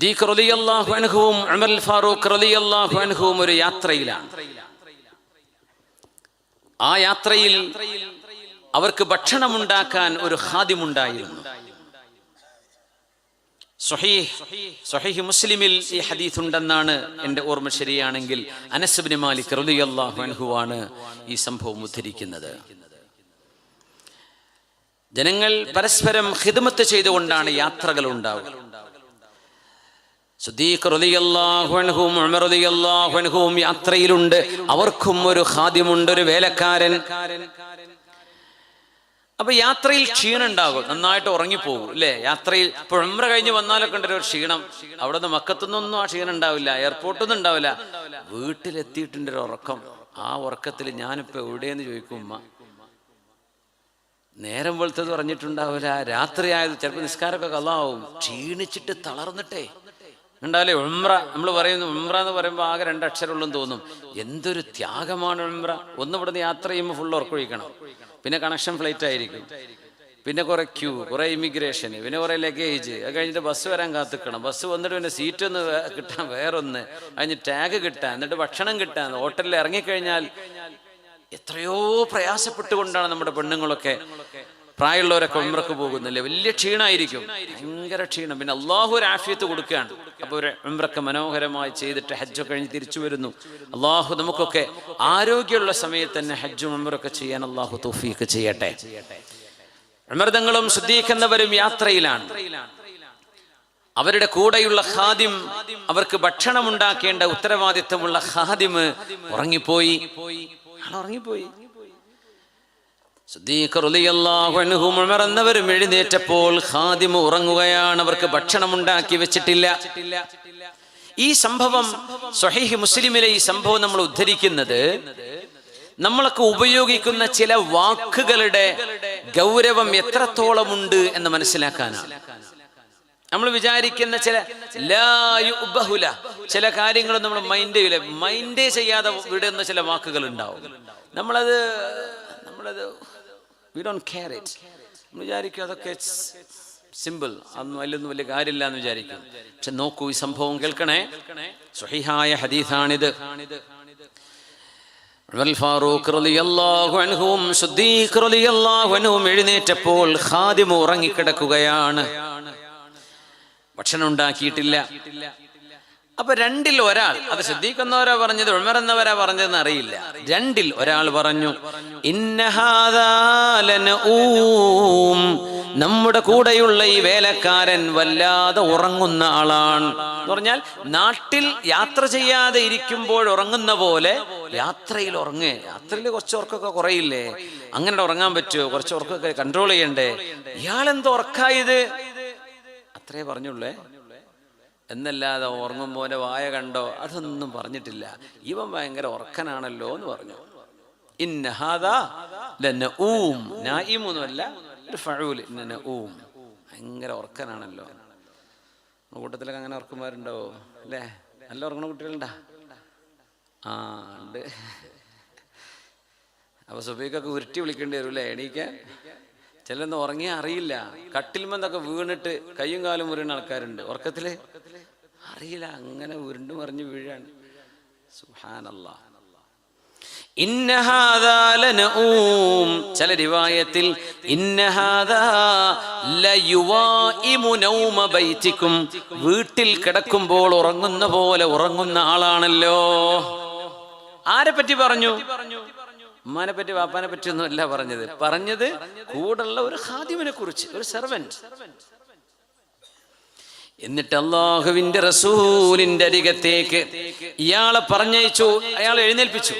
സുദ്ദീഖ് ഫാറൂഖ് ഒരു യാത്രയിലാണ്. ആ യാത്രയിൽ അവർക്ക് ഭക്ഷണമുണ്ടാക്കാൻ ഒരു ഹാദിമുണ്ടായിരുന്നു മുസ്ലിമിൽ ഈ ഹദീസ് ഉണ്ടെന്നാണ് എന്റെ ഓർമ്മ ശരിയാണെങ്കിൽ അനസബിന് മാലിക് അൻഹുവാണ് ഈ സംഭവം ഉദ്ധരിക്കുന്നത്. ജനങ്ങൾ പരസ്പരം ഹിദമത്ത് ചെയ്തുകൊണ്ടാണ് യാത്രകൾ ഉണ്ടാവുക ഉമർ യാത്രയിലുണ്ട്. അവർക്കും ഒരു ഖാദിമുണ്ട് ഒരു വേലക്കാരൻ. അപ്പൊ യാത്രയിൽ ക്ഷീണം ഉണ്ടാകും നന്നായിട്ട് ഉറങ്ങിപ്പോകും അല്ലേ? യാത്രയിൽ ഉമ്ര കഴിഞ്ഞ് വന്നാലൊക്കെ ഉണ്ടൊരു ക്ഷീണം. അവിടെ നിന്ന് മക്കത്തുനിന്നൊന്നും ആ ക്ഷീണം ഉണ്ടാവില്ല എയർപോർട്ടിൽ നിന്നും ഉണ്ടാവില്ല. വീട്ടിലെത്തിയിട്ടുണ്ട് ഒരു ഉറക്കം. ആ ഉറക്കത്തിൽ ഞാനിപ്പോ എവിടെയെന്ന് ചോദിക്കും ഉമ്മ നേരം വെളുത്തത് പറഞ്ഞിട്ടുണ്ടാവില്ല രാത്രിയായത് ചിലപ്പോൾ നിസ്കാരമൊക്കെ കള്ളാവും ക്ഷീണിച്ചിട്ട് തളർന്നിട്ടേ ഉണ്ടാവില്ലേ ഉംറ. നമ്മൾ പറയുന്നു ഉംറ എന്ന് പറയുമ്പോൾ ആകെ രണ്ട് അക്ഷരമുള്ളെന്ന് തോന്നും. എന്തൊരു ത്യാഗമാണ് ഉംറ. ഒന്ന് ഇവിടുന്ന് യാത്ര ചെയ്യുമ്പോൾ ഫുൾ ഉറക്കൊഴിക്കണം. പിന്നെ കണക്ഷൻ ഫ്ലൈറ്റ് ആയിരിക്കും. പിന്നെ കുറെ ക്യൂ കുറെ ഇമിഗ്രേഷൻ പിന്നെ കുറെ ലഗേജ് അത് കഴിഞ്ഞിട്ട് ബസ് വരാൻ കാത്തിക്കണം. ബസ് വന്നിട്ട് പിന്നെ സീറ്റ് ഒന്ന് കിട്ടാൻ വേറൊന്ന്. കഴിഞ്ഞ് ടാഗ് കിട്ടാൻ എന്നിട്ട് ഭക്ഷണം കിട്ടാൻ ഹോട്ടലിൽ ഇറങ്ങിക്കഴിഞ്ഞാൽ എത്രയോ പ്രയാസപ്പെട്ടുകൊണ്ടാണ് നമ്മുടെ പെണ്ണുങ്ങളൊക്കെ പ്രായമുള്ളവരൊക്കെ ഉമ്രക്ക് പോകുന്നില്ലേ? വലിയ ക്ഷീണമായിരിക്കും ഭയങ്കര ക്ഷീണം. പിന്നെ അള്ളാഹു ഒരു ആഫിയത്ത് കൊടുക്കുകയാണ്. അപ്പോൾ ഒരു ഉമ്രക്ക് മനോഹരമായി ചെയ്തിട്ട് ഹജ്ജ് കഴിഞ്ഞ് തിരിച്ചു വരുന്നു. അള്ളാഹു നമുക്കൊക്കെ ആരോഗ്യമുള്ള സമയത്ത് തന്നെ ഹജ്ജും ഉമ്രൊക്കെ ചെയ്യാൻ അള്ളാഹു തോഫിയൊക്കെ ചെയ്യട്ടെ. അമൃതങ്ങളും ശുദ്ധീകരിക്കുന്നവരും യാത്രയിലാണ്. അവരുടെ കൂടെയുള്ള ഖാദിം അവർക്ക് ഭക്ഷണം ഉണ്ടാക്കേണ്ട ഉത്തരവാദിത്വമുള്ള ഖാദിം ഉറങ്ങിപ്പോയി. ഉറങ്ങിപ്പോയി. എന്നവരും എഴുന്നേറ്റപ്പോൾ ഹാദിമ ഉറങ്ങുകയാണ്. അവർക്ക് ഭക്ഷണം ഉണ്ടാക്കി വെച്ചിട്ടില്ല. ഈ സംഭവം സ്വഹീഹ് മുസ്ലിമിലെ ഈ സംഭവം നമ്മൾ ഉദ്ധരിക്കുന്നത് നമ്മളൊക്കെ ഉപയോഗിക്കുന്ന ചില വാക്കുകളുടെ ഗൗരവം എത്രത്തോളമുണ്ട് എന്ന് മനസ്സിലാക്കാനാണ്. നമ്മൾ വിചാരിക്കുന്ന ചില ലാ യുബ്ബഹുല ചില കാര്യങ്ങൾ നമ്മൾ മൈൻഡ് മൈൻഡേ ചെയ്യാതെ വിടുന്ന ചില വാക്കുകൾ ഉണ്ടാവും. നമ്മളത് നമ്മളത് വി ഡോണ്ട് കെയർ ഇറ്റ് നമ്മൾ വിചാരിക്കും അതൊക്കെ സിമ്പിൾ അതൊന്നും അല്ലൊന്നും വലിയ കാര്യമില്ല എന്ന് വിചാരിക്കും. പക്ഷെ നോക്കൂ ഈ സംഭവം കേൾക്കണേ. സ്വഹിഹായ ഹദീസാണിത്. ഫാറൂഖ് എഴുന്നേറ്റപ്പോൾ ഖാദിം ഉറങ്ങിക്കിടക്കുകയാണ്. ഭക്ഷണം ഉണ്ടാക്കിയിട്ടില്ല. അപ്പൊ രണ്ടിൽ ഒരാൾ. അത് ശ്രദ്ധിക്കുന്നവരാ പറഞ്ഞത് ഉൾമറന്നവരാ പറഞ്ഞതെന്ന് അറിയില്ല. രണ്ടിൽ ഒരാൾ പറഞ്ഞു "ഇന്നഹാദാ ലനഊം." നമ്മുടെ കൂടെയുള്ള ഈ വേലക്കാരൻ വല്ലാതെ ഉറങ്ങുന്ന ആളാണ്. എന്ന് പറഞ്ഞാൽ നാട്ടിൽ യാത്ര ചെയ്യാതെ ഇരിക്കുമ്പോൾ ഉറങ്ങുന്ന പോലെ യാത്രയിൽ ഉറങ്ങേ. യാത്രയിൽ കുറച്ച് ഉറക്കമൊക്കെ കുറയില്ലേ? അങ്ങനെ ഉറങ്ങാൻ പറ്റുമോ? കുറച്ച് ഉറക്കമൊക്കെ കൺട്രോൾ ചെയ്യണ്ടേ? ഇയാളെന്തോ ഉറക്കായത് അത്രേ പറഞ്ഞുള്ളേ. എന്നല്ലാതെ ഉറങ്ങും പോലെ വായ കണ്ടോ? അതൊന്നും പറഞ്ഞിട്ടില്ല. ഇവൻ ഭയങ്കര ഉറക്കനാണല്ലോ എന്ന് പറഞ്ഞു. ഇന്നഹാദാ ലനഊം. നായിമൊന്നുമല്ല ഒരു ഫഴൂൽ ഊം ഭയങ്കര ഉറക്കനാണല്ലോ. കൂട്ടത്തിലൊക്കെ അങ്ങനെ ഉറക്കുമാരുണ്ടോ അല്ലേ? നല്ല ഉറങ്ങണ കുട്ടികളുണ്ടാ? ആ ഉണ്ട്. അപ്പൊ സുബൈക്കൊക്കെ ഉരുട്ടി വിളിക്കേണ്ടി വരും അല്ലേ എണീക്കാൻ? ചിലന്ന് ഉറങ്ങിയാൽ അറിയില്ല. കട്ടിൽമെന്നൊക്കെ വീണിട്ട് കയ്യും കാലും മുറിയുന്ന ആൾക്കാരുണ്ട്. ഉറക്കത്തിൽ? അറിയില്ല. അങ്ങനെ ഉരുണ്ടു മറിഞ്ഞു വീഴാണ്. സുഹാനല്ലാ ചില രിവായത്തിൽ വീട്ടിൽ കിടക്കുമ്പോൾ ഉറങ്ങുന്ന പോലെ ഉറങ്ങുന്ന ആളാണല്ലോ. ആരെ പറ്റി പറഞ്ഞു? ഉമ്മാനെ പറ്റി വാപ്പാനെ പറ്റി ഒന്നും അല്ല പറഞ്ഞത്. പറഞ്ഞത് കൂടുള്ള ഒരു ഹാദിമിനെ കുറിച്ച് ഒരു സെർവന്റ് എന്നിട്ട് അള്ളാഹുവിന്റെ റസൂലിന്റെ അരികത്തേക്ക് ഇയാളെ പറഞ്ഞയച്ചു അയാൾ എഴുന്നേൽപ്പിച്ചു.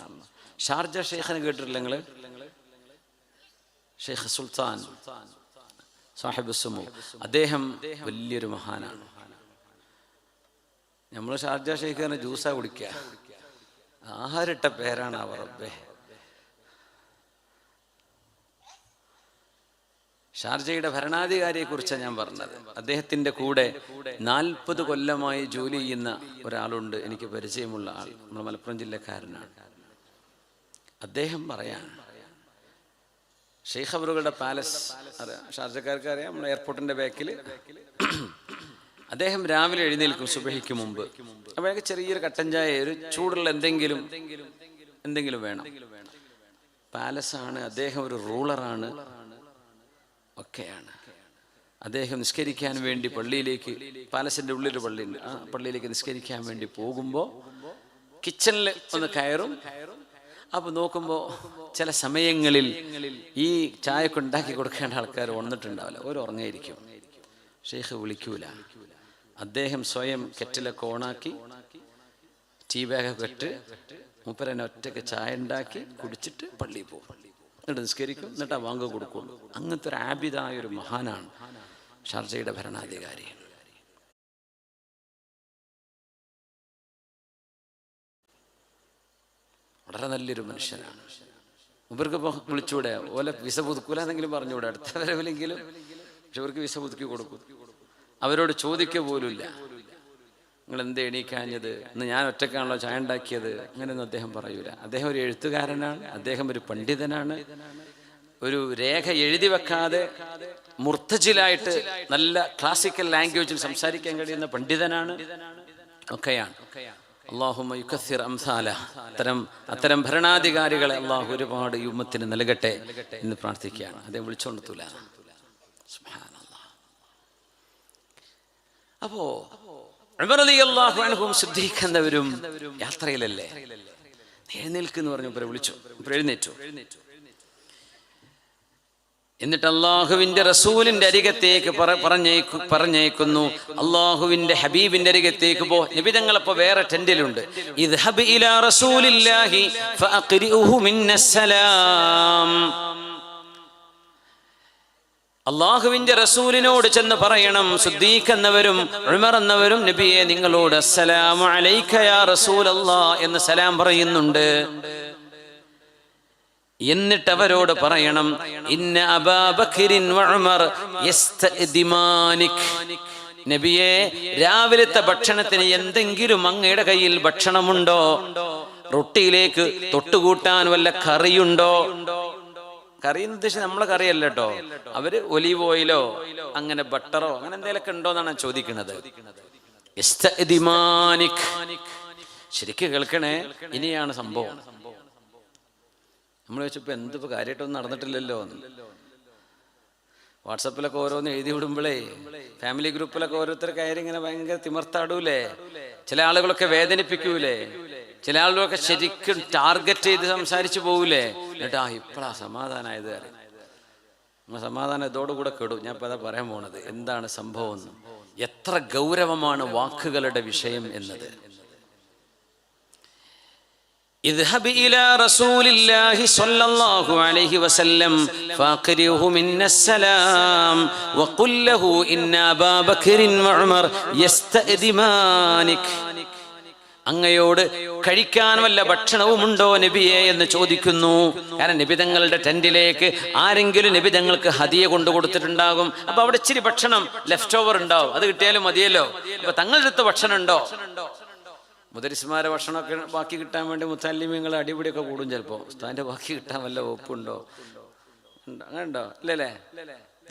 പറഞ്ഞു. ഷാർജ ഷെയ്ഖിനെ കേട്ടിട്ടില്ല ഷെയ്ഖ് സുൽത്താൻ സാഹിബ് അദ്ദേഹം വലിയൊരു മഹാനാണ്. നമ്മൾ ഷാർജ ഷെയ്ഖിനെ ജ്യൂസാ കുടിക്കുക ആഹാരിട്ട പേരാണ് അവർ റബ്ബേ. ഷാർജയുടെ ഭരണാധികാരിയെ കുറിച്ചാണ് ഞാൻ പറഞ്ഞത്. അദ്ദേഹത്തിന്റെ കൂടെ നാൽപ്പത് കൊല്ലമായി ജോലി ചെയ്യുന്ന ഒരാളുണ്ട്. എനിക്ക് പരിചയമുള്ള ആൾ നമ്മുടെ മലപ്പുറം ജില്ലക്കാരനാണ്. അദ്ദേഹം പറയാണ് ഷെയ്ഖ് അബറുകളുടെ പാലസ് ഷാർജക്കാർക്ക് അറിയാം നമ്മുടെ എയർപോർട്ടിന്റെ ബാക്കിൽ. അദ്ദേഹം രാവിലെ എഴുന്നേൽക്കും സുബഹിക്ക് മുമ്പ്. അപ്പൊ എനിക്ക് ചെറിയൊരു കട്ടൻ ചായ ഒരു ചൂടുള്ള എന്തെങ്കിലും എന്തെങ്കിലും വേണം. പാലസ് ആണ് അദ്ദേഹം ഒരു റൂളറാണ്. ഒക്കെയാണ്. അദ്ദേഹം നിസ്കരിക്കാൻ വേണ്ടി പള്ളിയിലേക്ക് പാലസിന്റെ ഉള്ളിൽ പള്ളിയുണ്ട് ആ പള്ളിയിലേക്ക് നിസ്കരിക്കാൻ വേണ്ടി പോകുമ്പോൾ കിച്ചണിൽ ഒന്ന് കയറും. അപ്പോൾ നോക്കുമ്പോൾ ചില സമയങ്ങളിൽ ഈ ചായക്ക് ഉണ്ടാക്കി കൊടുക്കേണ്ട ആൾക്കാർ ഉണർന്നിട്ടുണ്ടാവില്ല ഒരു ഉറങ്ങായിരിക്കും. ഷെയ്ഖ് വിളിക്കൂല. അദ്ദേഹം സ്വയം കെറ്റിലൊക്കെ ഓണാക്കി ടീ ബാഗൊക്കെ ഇട്ട് മൂപ്പരനെ ഒറ്റയ്ക്ക് ചായ ഉണ്ടാക്കി കുടിച്ചിട്ട് പള്ളിയിൽ പോകും. എന്നിട്ട് നിസ്കരിക്കും എന്നിട്ട് ആ വാങ്ങ കൊടുക്കും. അങ്ങനത്തെ ഒരു ആബിദായ ഒരു മഹാനാണ് ഷാർജയുടെ ഭരണാധികാരി. വളരെ നല്ലൊരു മനുഷ്യനാണ്. ഇവർക്ക് വിളിച്ചൂടെ? ഓലെ വിസ പുതുക്കൂല എന്നെങ്കിലും പറഞ്ഞുകൂടെ അടുത്ത വരവിലെങ്കിലും. പക്ഷെ ഇവർക്ക് വിസ പുതുക്കി കൊടുക്കും. അവരോട് ചോദിക്കുക പോലുമില്ല. നിങ്ങൾ എന്ത് എണീക്കാഞ്ഞത്? ഇന്ന് ഞാൻ ഒറ്റക്കാണല്ലോ ചായ ഉണ്ടാക്കിയത്. അങ്ങനെയൊന്നും അദ്ദേഹം പറയൂല. അദ്ദേഹം ഒരു എഴുത്തുകാരനാണ്. അദ്ദേഹം ഒരു പണ്ഡിതനാണ്. ഒരു രേഖ എഴുതി വെക്കാതെ മുർത്തജിലായിട്ട് നല്ല ക്ലാസിക്കൽ ലാംഗ്വേജിൽ സംസാരിക്കാൻ കഴിയുന്ന പണ്ഡിതനാണ്. ഒക്കെയാണ്. അംസാല. അത്തരം അത്തരം ഭരണാധികാരികളെ അള്ളാഹു ഒരുപാട് യുമത്തിന് നൽകട്ടെ എന്ന് പ്രാർത്ഥിക്കുകയാണ്. അദ്ദേഹം വിളിച്ചോണ്ടെത്തൂല. അപ്പോ അള്ളാഹുഅനഹും ശ്രദ്ധിക്കുന്നവരും യാത്രയിലല്ലേ? എഴുന്നേൽക്കെന്ന് പറഞ്ഞു വിളിച്ചു. എഴുന്നേറ്റു. എന്നിട്ട് അള്ളാഹുവിന്റെ റസൂലിന്റെ അരികത്തേക്ക് പറ- പറഞ്ഞേക്കു പറഞ്ഞേക്കുന്നു അള്ളാഹുവിന്റെ ഹബീബിന്റെ അരികത്തേക്ക് പോ. നിബിതങ്ങളപ്പോ വേറെ ടെന്റിലുണ്ട് ഇദ്ഹബ് ഇലാ റസൂലില്ലാഹി ഫഅഖ്രിഉഹു മിന്നസ്സലാം. അള്ളാഹുവിന്റെ റസൂലിനോട് ചെന്ന് പറയണം സുദ്ദീഖ് എന്നവരും ഉമർ എന്നവരും നബിയെ നിങ്ങളോട് എന്ന് സലാം പറയുന്നുണ്ട്. എന്നിട്ട് അവരോട് പറയണം ഉമർ നബിയെ രാവിലത്തെ ഭക്ഷണത്തിന് എന്തെങ്കിലും അങ്ങയുടെ കയ്യിൽ ഭക്ഷണമുണ്ടോ? റൊട്ടിയിലേക്ക് തൊട്ടുകൂട്ടാൻ വല്ല കറിയുണ്ടോ? കറി എന്ന് ഉദ്ദേശിച്ച് നമ്മളെ കറിയല്ല കേട്ടോ അവർ ഒലീവ് ഓയിലോ അങ്ങനെ ബട്ടറോ അങ്ങനെ എന്തെങ്കിലുമൊക്കെ ഉണ്ടോ എന്നാണ് ചോദിക്കുന്നത് ശരിക്കും കേൾക്കണേ ഇനിയാണ് സംഭവം. നമ്മൾ വെച്ചപ്പോ എന്തിപ്പോ കാര്യമായിട്ടൊന്നും നടന്നിട്ടില്ലല്ലോ. വാട്സപ്പിലൊക്കെ ഓരോന്ന് എഴുതി വിടുമ്പോഴേ ഫാമിലി ഗ്രൂപ്പിലൊക്കെ ഓരോരുത്തർ കയറി ഇങ്ങനെ ഭയങ്കര തിമർത്താടൂലേ. ചില ആളുകളൊക്കെ വേദനിപ്പിക്കൂലേ. ചില ആളുകളൊക്കെ ശരിക്കും ടാർഗറ്റ് ചെയ്ത് സംസാരിച്ചു പോകൂലേ എന്നിട്ട് ആ ഇപ്പളാ സമാധാനമായത് കാര്യം നമ്മൾ സമാധാനം ഇതോടുകൂടെ കെടും ഞാൻ ഇപ്പൊ അതാ പറയാൻ പോണത് എന്താണ് സംഭവം എന്ന് എത്ര ഗൗരവമാണ് വാക്കുകളുടെ വിഷയം എന്നത് اذهب إلى رسول الله صلى الله عليه وسلم فاقره منا السلام وقل له إن أبا بكر وعمر يستأذمانك അങ്ങയോട് കഴിക്കാൻ വല്ല ഭക്ഷണവുമുണ്ടോ നബിയെ എന്ന് ചോദിക്കുന്നു. കാരണം നിബിതങ്ങളുടെ ടെന്റിലേക്ക് ആരെങ്കിലും നിബിതങ്ങൾക്ക് ഹതിയ കൊണ്ടു കൊടുത്തിട്ടുണ്ടാകും അപ്പൊ അവിടെ ഇച്ചിരി ഭക്ഷണം ലെഫ്റ്റ് ഓവർ ഉണ്ടാവും. അത് കിട്ടിയാലും മതിയല്ലോ. അപ്പൊ തങ്ങളുടെ അടുത്ത് ഭക്ഷണം ഉണ്ടോ മുദരിസ്മാരെ ഭക്ഷണമൊക്കെ ബാക്കി കിട്ടാൻ വേണ്ടി മുത്താലിമ്യങ്ങൾ അടിപിടിയൊക്കെ കൂടും ചിലപ്പോ. ഉസ്താദിന്റെ ബാക്കി കിട്ടാൻ വല്ല ഒപ്പുണ്ടോ അങ്ങനെ ഉണ്ടോ? അല്ലേ?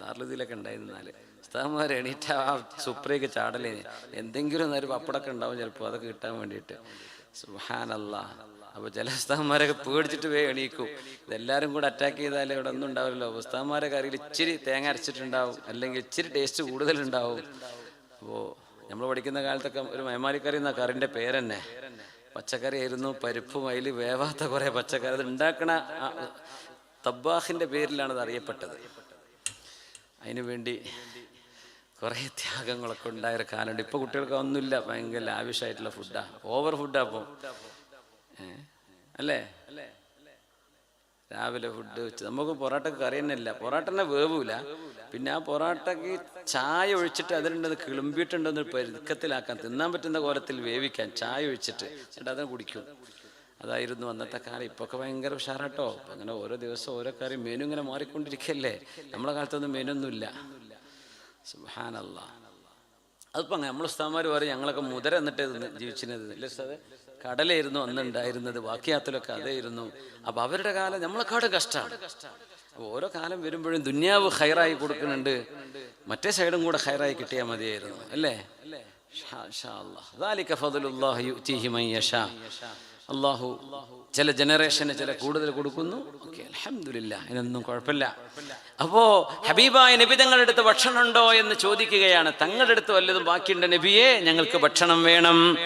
ദാർലുദിലൊക്കെ ഉണ്ടായിരുന്നാൽ ഉസ്താദ്മാർ എണീറ്റ ആ സുപ്രയൊക്കെ ചാടലേ. എന്തെങ്കിലും ഒരു പപ്പടൊക്കെ ഉണ്ടാവും ചിലപ്പോൾ അതൊക്കെ കിട്ടാൻ വേണ്ടിയിട്ട്. സുഹാനല്ല അപ്പൊ ചില ഉസ്താദ്മാരൊക്കെ പേടിച്ചിട്ട് പോയി എണീക്കും. ഇതെല്ലാരും കൂടെ അറ്റാക്ക് ചെയ്താലേ ഇവിടെ ഒന്നും ഉണ്ടാവില്ലല്ലോ. ഉസ്താദ്മാരെ കറിയിൽ ഇച്ചിരി തേങ്ങ അരച്ചിട്ടുണ്ടാവും. അല്ലെങ്കിൽ ഇച്ചിരി ടേസ്റ്റ് കൂടുതലുണ്ടാവും. അപ്പോൾ നമ്മൾ പഠിക്കുന്ന കാലത്തൊക്കെ ഒരു മേമാലിക്കറി എന്ന കറിന്റെ പേരെന്നെ. പച്ചക്കറി ആയിരുന്നു പരിപ്പും അതിൽ വേവാത്ത കുറെ പച്ചക്കറി. അത് ഉണ്ടാക്കണ ആ തബ്ബാഹിന്റെ പേരിലാണ് അത് അറിയപ്പെട്ടത്. അതിനു വേണ്ടി കുറേ ത്യാഗങ്ങളൊക്കെ ഉണ്ടായ ഒരു കാലമുണ്ട്. ഇപ്പൊ കുട്ടികൾക്ക് ഒന്നുമില്ല ഭയങ്കര ലാവിഷായിട്ടുള്ള ഫുഡാ ഓവർ ഫുഡാ അപ്പം? അല്ലേ? രാവിലെ ഫുഡ് വെച്ച്. നമുക്ക് പൊറാട്ടക്ക് കറി തന്നെ ഇല്ല. പൊറാട്ട തന്നെ വേവൂല. പിന്നെ ആ പൊറോട്ടക്ക് ചായ ഒഴിച്ചിട്ട് അതിലുണ്ടത് കിളുമ്പിയിട്ടുണ്ടെന്ന് പരുക്കത്തിലാക്കാൻ തിന്നാൻ പറ്റുന്ന കോലത്തിൽ വേവിക്കാൻ ചായ ഒഴിച്ചിട്ട് എന്നിട്ട് അതിനെ കുടിക്കും. അതായിരുന്നു അന്നത്തെ കാലം. ഇപ്പൊക്കെ ഭയങ്കര ഉഷാറാട്ടോ. അങ്ങനെ ഓരോ ദിവസം ഓരോ കറി മെനു ഇങ്ങനെ മാറിക്കൊണ്ടിരിക്കല്ലേ? നമ്മളെ കാലത്തൊന്നും മെനു ഒന്നുമില്ല. സുഹാനല്ല അതിപ്പോൾ നമ്മൾ ഉസ്താമാർ പറയും ഞങ്ങളൊക്കെ മുതര എന്നിട്ട് ജീവിച്ചിരുന്നത്. ഇല്ല ഉസ്താദ് കടലായിരുന്നു അന്ന് ഉണ്ടായിരുന്നത് വാക്യാത്തിലൊക്കെ അതായിരുന്നു. അപ്പോൾ അവരുടെ കാലം നമ്മളെക്കാട് കഷ്ടമാണ് ഓരോ കാലം വരുമ്പോഴും ദുന്യാവ് ഹൈറായി കൊടുക്കുന്നുണ്ട്. മറ്റേ സൈഡും കൂടെ ഹൈറായി കിട്ടിയാൽ മതിയായിരുന്നു. അല്ലേ? ഷാ- അള്ളാഹു ചില ജനറേഷന് ചില കൂടുതൽ കൊടുക്കുന്നു. ഓക്കെ അലഹമില്ല ഇതൊന്നും കുഴപ്പമില്ല. അപ്പോ ഹബീബായ നബി തങ്ങളുടെ അടുത്ത് ഭക്ഷണം ഉണ്ടോ എന്ന് ചോദിക്കുകയാണ്. തങ്ങളുടെ അടുത്ത് വല്ലതും ബാക്കിയുണ്ട് നബിയെ? ഞങ്ങൾക്ക് ഭക്ഷണം വേണം.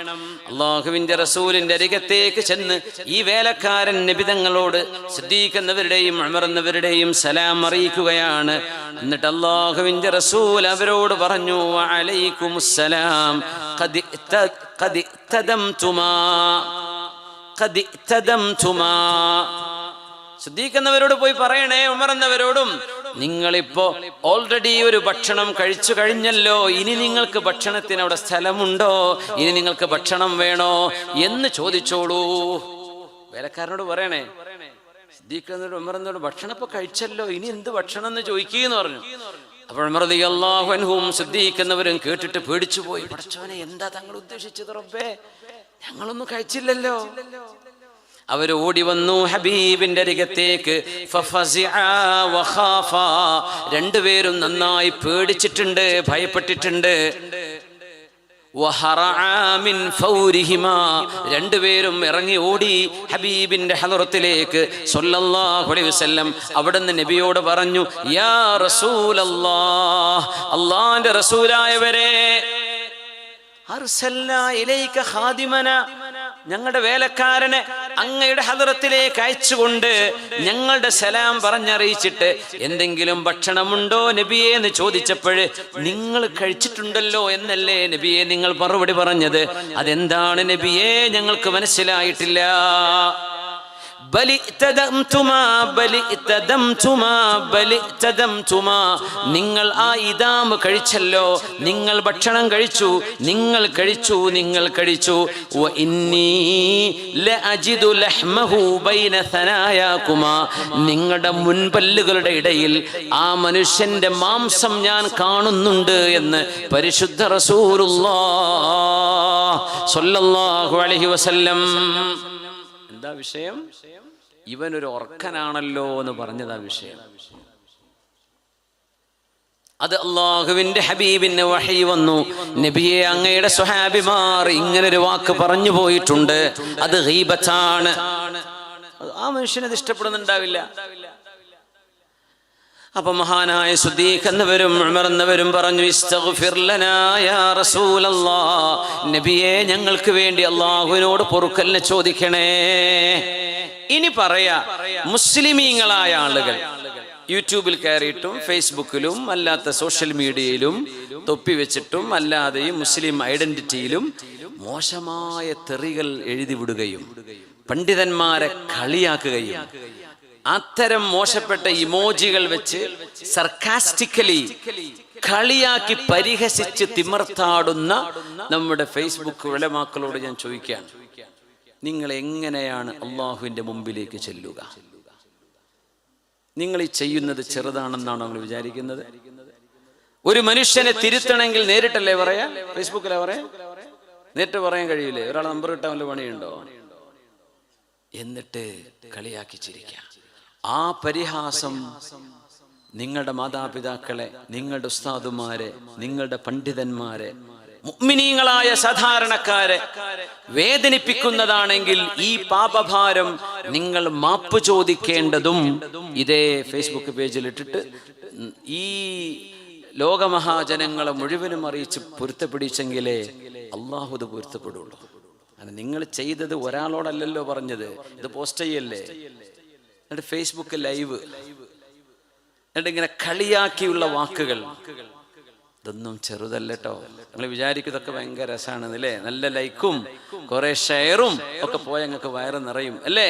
അള്ളാഹുവിന്റെ റസൂലിന്റെ അരികത്തേക്ക് ചെന്ന് ഈ വേലക്കാരൻ നബി തങ്ങളോട് ശ്രദ്ധിക്കുന്നവരുടെയും അമറുന്നവരുടെയും സലാം അറിയിക്കുകയാണ്. എന്നിട്ട് അള്ളാഹുവിന്റെ റസൂൽ അവരോട് പറഞ്ഞു അലൈക്കും ശ്രദ്ധിക്കുന്നവരോട് പോയി പറയണേ ഉമർന്നവരോടും നിങ്ങളിപ്പോ ഓൾറെഡി ഒരു ഭക്ഷണം കഴിച്ചു കഴിഞ്ഞല്ലോ ഇനി നിങ്ങൾക്ക് ഭക്ഷണത്തിന് അവിടെ സ്ഥലമുണ്ടോ? ഇനി നിങ്ങൾക്ക് ഭക്ഷണം വേണോ? എന്ന് ചോദിച്ചോളൂ. വേലക്കാരനോട് പറയണേ സിദ്ദീഖിനോട് ഉമറിനോട് ഭക്ഷണം ഇപ്പൊ കഴിച്ചല്ലോ ഇനി എന്ത് ഭക്ഷണം എന്ന് ചോദിക്കുകയെന്ന് പറഞ്ഞു. അപ്പോൾ മൃതി അള്ളാഹുൻഹും ശ്രദ്ധിക്കുന്നവരും കേട്ടിട്ട് പേടിച്ചു പോയി പഠിച്ചവനെ എന്താ തങ്ങൾ ഉദ്ദേശിച്ചത് റബ്ബേ ഞങ്ങളൊന്നും കഴിച്ചില്ലല്ലോ അവർ ഓടി വന്നു ഹബീബിന്റെ അരികത്തേക്ക്. രണ്ടുപേരും നന്നായി പേടിച്ചിട്ടുണ്ട് ഭയപ്പെട്ടിട്ടുണ്ട്. രണ്ടുപേരും ഇറങ്ങി ഓടി ഹബീബിന്റെ അലൈഹി വസല്ലം അവിടുന്ന് നബിയോട് പറഞ്ഞു യാ റസൂലല്ലാഹ് അള്ളാന്റെ റസൂലായവരെ ഞങ്ങളുടെ വേലക്കാരനെ അങ്ങയുടെ ഹദറത്തിലേക്ക് അയച്ചുകൊണ്ട് ഞങ്ങളുടെ സലാം പറഞ്ഞറിയിച്ചിട്ട് എന്തെങ്കിലും ഭക്ഷണമുണ്ടോ നബിയെ എന്ന് ചോദിച്ചപ്പോൾ നിങ്ങൾ കഴിച്ചിട്ടുണ്ടല്ലോ എന്നല്ലേ നബിയെ നിങ്ങൾ മറുപടി പറഞ്ഞത്? അതെന്താണ് നബിയെ? ഞങ്ങൾക്ക് മനസ്സിലായിട്ടില്ല. നിങ്ങൾ ആ ഇതാമ് കഴിച്ചല്ലോ നിങ്ങൾ ഭക്ഷണം കഴിച്ചു നിങ്ങൾ കഴിച്ചു നിങ്ങൾ കഴിച്ചു. നിങ്ങളുടെ മുൻപല്ലുകളുടെ ഇടയിൽ ആ മനുഷ്യന്റെ മാംസം ഞാൻ കാണുന്നുണ്ട് എന്ന് പരിശുദ്ധ റസൂലുള്ളാഹ് സ്വല്ലല്ലാഹു അലൈഹി വസല്ലം എന്താ വിഷയം? ഇവനൊരു ഉറക്കനാണല്ലോ എന്ന് പറഞ്ഞതാ വിഷയം. അത് അള്ളാഹുവിന്റെ ഹബീബിന് വഹി വന്നു. നബിയെ അങ്ങയുടെ സ്വഹാബിമാർ ഒരു വാക്ക് പറഞ്ഞു പോയിട്ടുണ്ട്. അത് ഗീബത്താണ്. അത് ആ മനുഷ്യനത് ഇഷ്ടപ്പെടുന്നുണ്ടാവില്ല. അപ്പൊ മഹാനായ സുദ്ദീഖ് എന്നവരും ഉമർ എന്നവരും പറഞ്ഞു. നബിയെ ഞങ്ങൾക്ക് വേണ്ടി അള്ളാഹുവിനോട് പൊറുക്കലിനെ ചോദിക്കണേ ഇനി പറയാ മുസ്ലിമീങ്ങളായ ആളുകൾ യൂട്യൂബിൽ കയറിയിട്ടും ഫേസ്ബുക്കിലും അല്ലാത്ത സോഷ്യൽ മീഡിയയിലും തൊപ്പി വെച്ചിട്ടും അല്ലാതെയും മുസ്ലിം ഐഡന്റിറ്റിയിലും മോശമായ തെറികൾ എഴുതി വിടുകയും പണ്ഡിതന്മാരെ കളിയാക്കുകയും അത്തരം മോശപ്പെട്ട ഇമോജികൾ വെച്ച് സർക്കാസ്റ്റിക്കലി കളിയാക്കി പരിഹസിച്ച് തിമർത്താടുന്ന നമ്മുടെ ഫേസ്ബുക്ക് വിളമാക്കളോട് ഞാൻ ചോദിക്കുകയാണ്. നിങ്ങൾ എങ്ങനെയാണ് അള്ളാഹുവിന്റെ മുമ്പിലേക്ക് ചെല്ലുക? നിങ്ങൾ ഈ ചെയ്യുന്നത് ചെറുതാണെന്നാണ് നമ്മൾ വിചാരിക്കുന്നത്? ഒരു മനുഷ്യനെ തിരുത്തണമെങ്കിൽ നേരിട്ടല്ലേ പറയാ? ഫേസ്ബുക്കിലെ പറയാ? നേരിട്ട് പറയാൻ കഴിയില്ലേ? ഒരാളെ നമ്പർ കിട്ടാൻ വല്ല പണിയുണ്ടോ? എന്നിട്ട് കളിയാക്കി ചിരിക്കാം ആ പരിഹാസം നിങ്ങളുടെ മാതാപിതാക്കളെ നിങ്ങളുടെ ഉസ്താദുമാരെ നിങ്ങളുടെ പണ്ഡിതന്മാരെ മുഗ്മിനീങ്ങളായ സാധാരണക്കാരെ വേദനിപ്പിക്കുന്നതാണെങ്കിൽ ഈ പാപഭാരം നിങ്ങൾ മാപ്പ് ചോദിക്കേണ്ടതും ഇതേ ഫേസ്ബുക്ക് പേജിൽ ഇട്ടിട്ട് ഈ ലോകമഹാജനങ്ങളെ മുഴുവനും അറിയിച്ച് പൊരുത്തപ്പെടിച്ചെങ്കിലേ അള്ളാഹു ഇത് പൊരുത്തപ്പെടുള്ളൂ. നിങ്ങൾ ചെയ്തത് ഒരാളോടല്ലല്ലോ പറഞ്ഞത്. ഇത് പോസ്റ്റ് ചെയ്യല്ലേ? എന്നിട്ട് ഫേസ്ബുക്ക് ലൈവ് എന്നിട്ട് ഇങ്ങനെ കളിയാക്കിയുള്ള വാക്കുകൾ. ഇതൊന്നും ചെറുതല്ല കേട്ടോ നിങ്ങൾ വിചാരിക്കുന്നതൊക്കെ ഭയങ്കര രസമാണ് അല്ലേ? നല്ല ലൈക്കും കുറെ ഷെയറും ഒക്കെ പോയ ഞങ്ങൾക്ക് വയറ് നിറയും. അല്ലേ.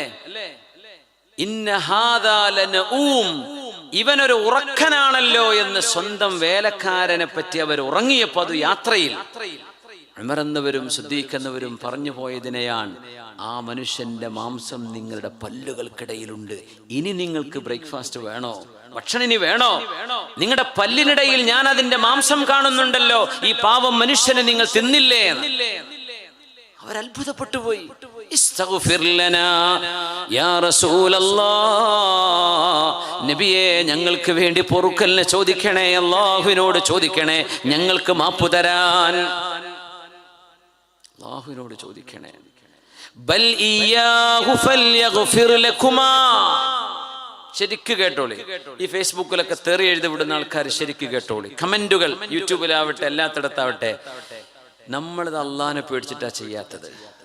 ഇവനൊരു ഉറക്കനാണല്ലോ എന്ന് സ്വന്തം വേലക്കാരനെ പറ്റി അവർ ഉറങ്ങിയപ്പോ അത് യാത്രയിൽ. ഉമറന്നവരും എന്നവരും പറഞ്ഞു പോയതിനെയാണ് ആ മനുഷ്യന്റെ മാംസം നിങ്ങളുടെ പല്ലുകൾക്കിടയിലുണ്ട്. ഇനി നിങ്ങൾക്ക് ബ്രേക്ക്ഫാസ്റ്റ് വേണോ? ഭക്ഷണം ഇനി വേണോ? നിങ്ങളുടെ പല്ലിനിടയിൽ ഞാൻ അതിന്റെ മാംസം കാണുന്നുണ്ടല്ലോ. ഈ പാവം മനുഷ്യനെ നിങ്ങൾ തിന്നില്ലേ. അവരത്ഭുതപ്പെട്ടു പോയി. നബിയെ ഞങ്ങൾക്ക് വേണ്ടി പൊറുക്കലിനെ ചോദിക്കണേ. അള്ളാഹുവിനോട് ചോദിക്കണേ. ഞങ്ങൾക്ക് മാപ്പു തരാൻ. അള്ളാഹുവിനോട് ചോദിക്കണേ. ശരിക്ക് കേട്ടോളി. ഈ ഫേസ്ബുക്കിലൊക്കെ തെറി എഴുതി വിടുന്ന ആൾക്കാർ ശരിക്ക് കേട്ടോളി. കമന്റുകൾ യൂട്യൂബിലാവട്ടെ എല്ലാത്തിടത്താവട്ടെ. നമ്മളിത് അള്ളാഹിനെ പേടിച്ചിട്ടാ ചെയ്യാത്തത്.